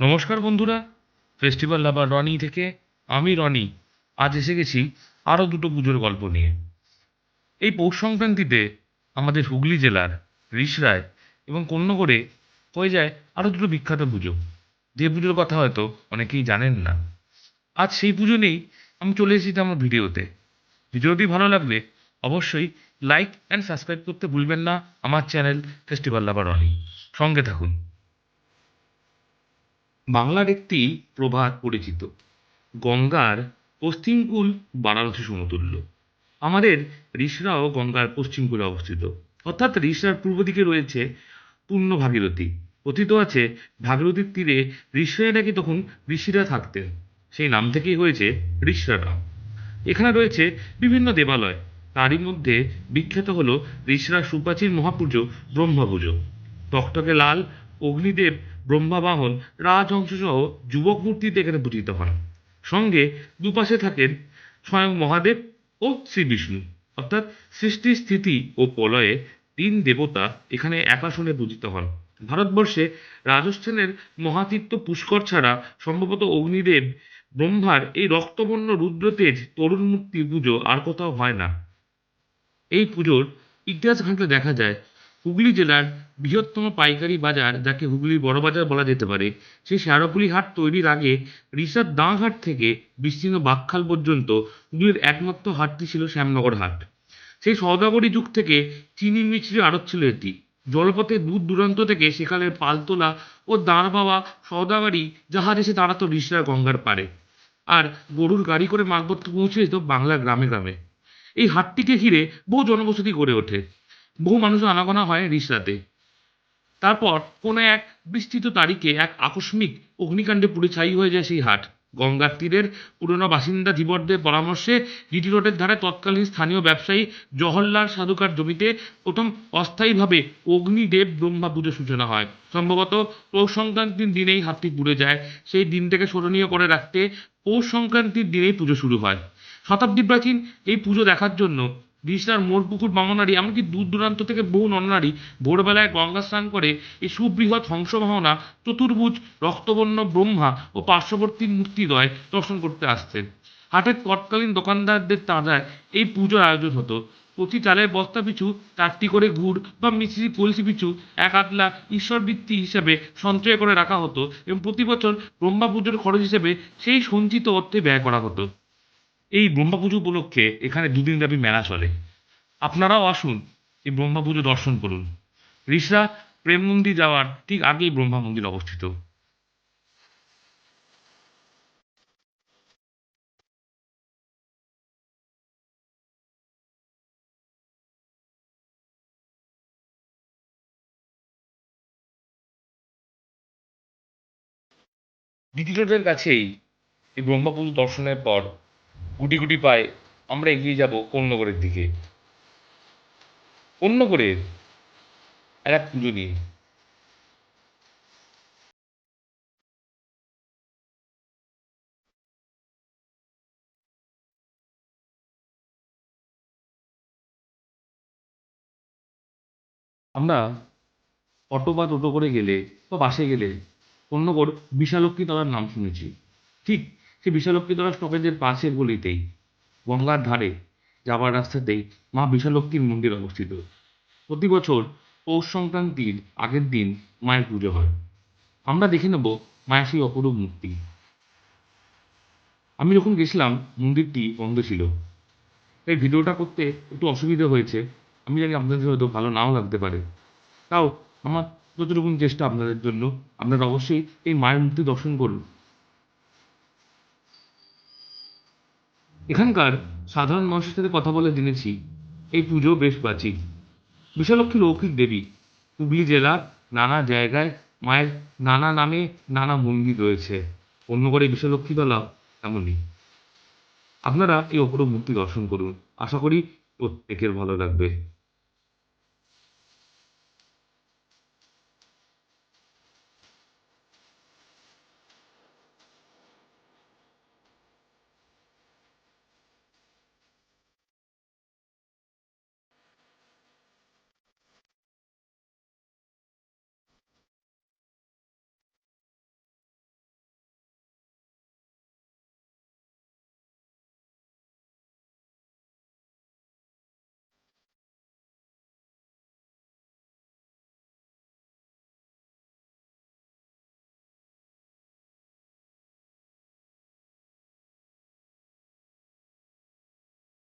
নমস্কার বন্ধুরা ফেস্টিভ্যাল লাভার রনি থেকে আমি রনি। আজ এসে গেছি আরও দুটো পুজোর গল্প নিয়ে। এই পৌষ সংক্রান্তিতে আমাদের হুগলি জেলার রিষড়ায় এবং কন্যগড়ে হয়ে যায় আরও দুটো বিখ্যাত পুজো। যে পুজোর কথা হয়তো অনেকেই জানেন না। আজ সেই পুজো নেই আমি চলে এসেছি আমার ভিডিওতে। ভিডিওটি ভালো লাগলে অবশ্যই লাইক অ্যান্ড সাবস্ক্রাইব করতে ভুলবেন না আমার চ্যানেল ফেস্টিভ্যাল লাভার রনি। সঙ্গে থাকুন। বাংলার একটি প্রবাদ পরিচিত। গঙ্গার পশ্চিমকূল বারাণসী সমতুল্য। আমাদের রিষড়াও গঙ্গার পশ্চিম কূলে অবস্থিত। অর্থাৎ রিষড়ার পূর্ব দিকে রয়েছে পূর্ণ ভাগীরথী। কথিত আছে, ভাগীরথীর তীরে ঋষিরা নাকি তখন ঋষিরা থাকতেন। সেই নাম থেকেই হয়েছে ঋষড়া এখানে রয়েছে বিভিন্ন দেবালয়। তারই মধ্যে বিখ্যাত হলো ঋষড়ার সুপ্রাচীন মহাপুজো, ব্রহ্মপুজো। টকটকে লাল অগ্নিদেব ব্রহ্মাবাহন রাজহংসসহ যুবক মূর্তিতে এখানে পূজিত হন। সঙ্গে দুপাশে থাকেন স্বয়ং মহাদেব ও শ্রী বিষ্ণু অর্থাৎ সৃষ্টি, স্থিতি ও প্রলয়ে তিন দেবতা এখানে একাশনে পূজিত হন। ভারতবর্ষে রাজস্থানের মহাতীর্থ পুষ্কর ছাড়া সম্ভবত অগ্নিদেব ব্রহ্মার এই রক্তবর্ণ রুদ্রতেজ তরুণ মূর্তির পুজো আর কোথাও হয় না। এই পুজোর ইতিহাস ঘাঁটলে দেখা যায় হুগলি জেলার বৃহত্তম পাইকারি বাজার, যাকে হুগলির বড় বাজার বলা যেতে পারে, সেই শেয়ারপুলি হাট তৈরির আগে রিসার দাঁঘাট থেকে বিস্তীর্ণ বাকখাল পর্যন্ত হুগলির একমাত্র হাটটি ছিল শ্যামনগর হাট। সেই সওদাগরি যুগ থেকে চিনি মিছরি আড়ত ছিল এটি। জলপথে দূর দূরান্ত থেকে সেখানের পালতোলা ও দাঁড় পাওয়া সওদাগারি জাহাজ এসে দাঁড়াতো রিসরা গঙ্গার পাড়ে। আর গরুর গাড়ি করে মালপত্র পৌঁছে যেত বাংলা গ্রামে গ্রামে। এই হাটটিকে ঘিরে বহু জনবসতি গড়ে ওঠে। বহু মানুষের আনাগোনা হয় রিসরাতে। তারপর কোনো এক বিস্তৃত তারিখে এক আকস্মিক অগ্নিকাণ্ডে পুড়ে ছাই হয়ে যায় সেই হাট। গঙ্গার তীরের পুরনো বাসিন্দা ধীবরদের পরামর্শে জিটি রোডের ধারে তৎকালীন স্থানীয় ব্যবসায়ী জওহরলাল সাধুকার জমিতে প্রথম অস্থায়ীভাবে অগ্নিদেব ব্রহ্মা পুজো সূচনা হয়। সম্ভবত পৌষ সংক্রান্তির দিনেই হাতটি পুড়ে যায়। সেই দিনটাকে স্মরণীয় করে রাখতে পৌষ সংক্রান্তির দিনেই পুজো শুরু হয়। শতাব্দী প্রাচীন এই পুজো দেখার জন্য বিশনার মোড় পুকুর বাঙনারী এমনকি দূর দূরান্ত থেকে বহু নরনারী ভোরবেলায় গঙ্গা স্নান করে এই সুবৃহৎ হংসবাহনা চতুর্ভুজ, রক্তবর্ণ ব্রহ্মা ও পার্শ্ববর্তী মূর্তিদ্বয় দর্শন করতে আসতেন হাটের তৎকালীন দোকানদারদের তাঁদায় এই পুজোর আয়োজন হতো। প্রতি চালের বস্তা পিছু, চারটি করে গুড় বা মিশ্রি কলসি পিছু এক আটলা ঈশ্বরবৃত্তি হিসাবে সঞ্চয় করে রাখা হতো এবং প্রতি বছর ব্রহ্মা পুজোর খরচ হিসেবে সেই সঞ্চিত অর্থে ব্যয় করা হতো। এই ব্রহ্মা পুজো উপলক্ষে এখানে দুদিন ব্যাপী মেলা চলে। আপনারাও আসুন, এই ব্রহ্মা পুজো দর্শন করুন। রিসরা প্রেম মন্দির যাওয়ার ঠিক আগেই ব্রহ্মা মন্দির অবস্থিত। রোডের কাছেই এই ব্রহ্মা পুজো দর্শনের পর গুটি গুটি পায়ে আমরা এগিয়ে যাব কন্যগড়ের দিকে। কন্যগড়ের আর এক পুজো নিয়ে। আমরা অটো বা টোটো করে গেলে বা বাসে গেলে কন্যগড় বিশালক্ষী তলার নাম শুনেছি। ঠিক সেই বিশালক্ষী তলা স্টপেজের পাশের গলিতেই, গঙ্গার ধারে যাওয়ার রাস্তাতেই মা বিশালক্ষীর মন্দির অবস্থিত। প্রতি বছর পৌষ সংক্রান্তির আগের দিন মায়ের পুজো হয়। আমরা দেখে নেব মায়ের সেই অপরূপ মূর্তি। আমি যখন গেছিলাম, মন্দিরটি বন্ধ ছিল। তাই ভিডিওটা করতে একটু অসুবিধা হয়েছে। আমি জানি আপনাদের হয়তো ভালো নাও লাগতে পারে। তাও আমার যতটুকু চেষ্টা আপনাদের জন্য, আপনারা অবশ্যই এই মায়ের মূর্তি দর্শন করুন। এখানকার সাধারণ মানুষের সাথে কথা বলে জেনেছি। এই পুজো বেশ প্রাচীন। বিশালক্ষী লৌকিক দেবী, হুগলি জেলার নানা জায়গায় মায়ের নানা নামে নানা মন্দির রয়েছে। অন্য করে বিশালক্ষী তলা তেমনই। আপনারা এই অপরূপ মূর্তি দর্শন করুন। আশা করি প্রত্যেকের ভালো লাগবে।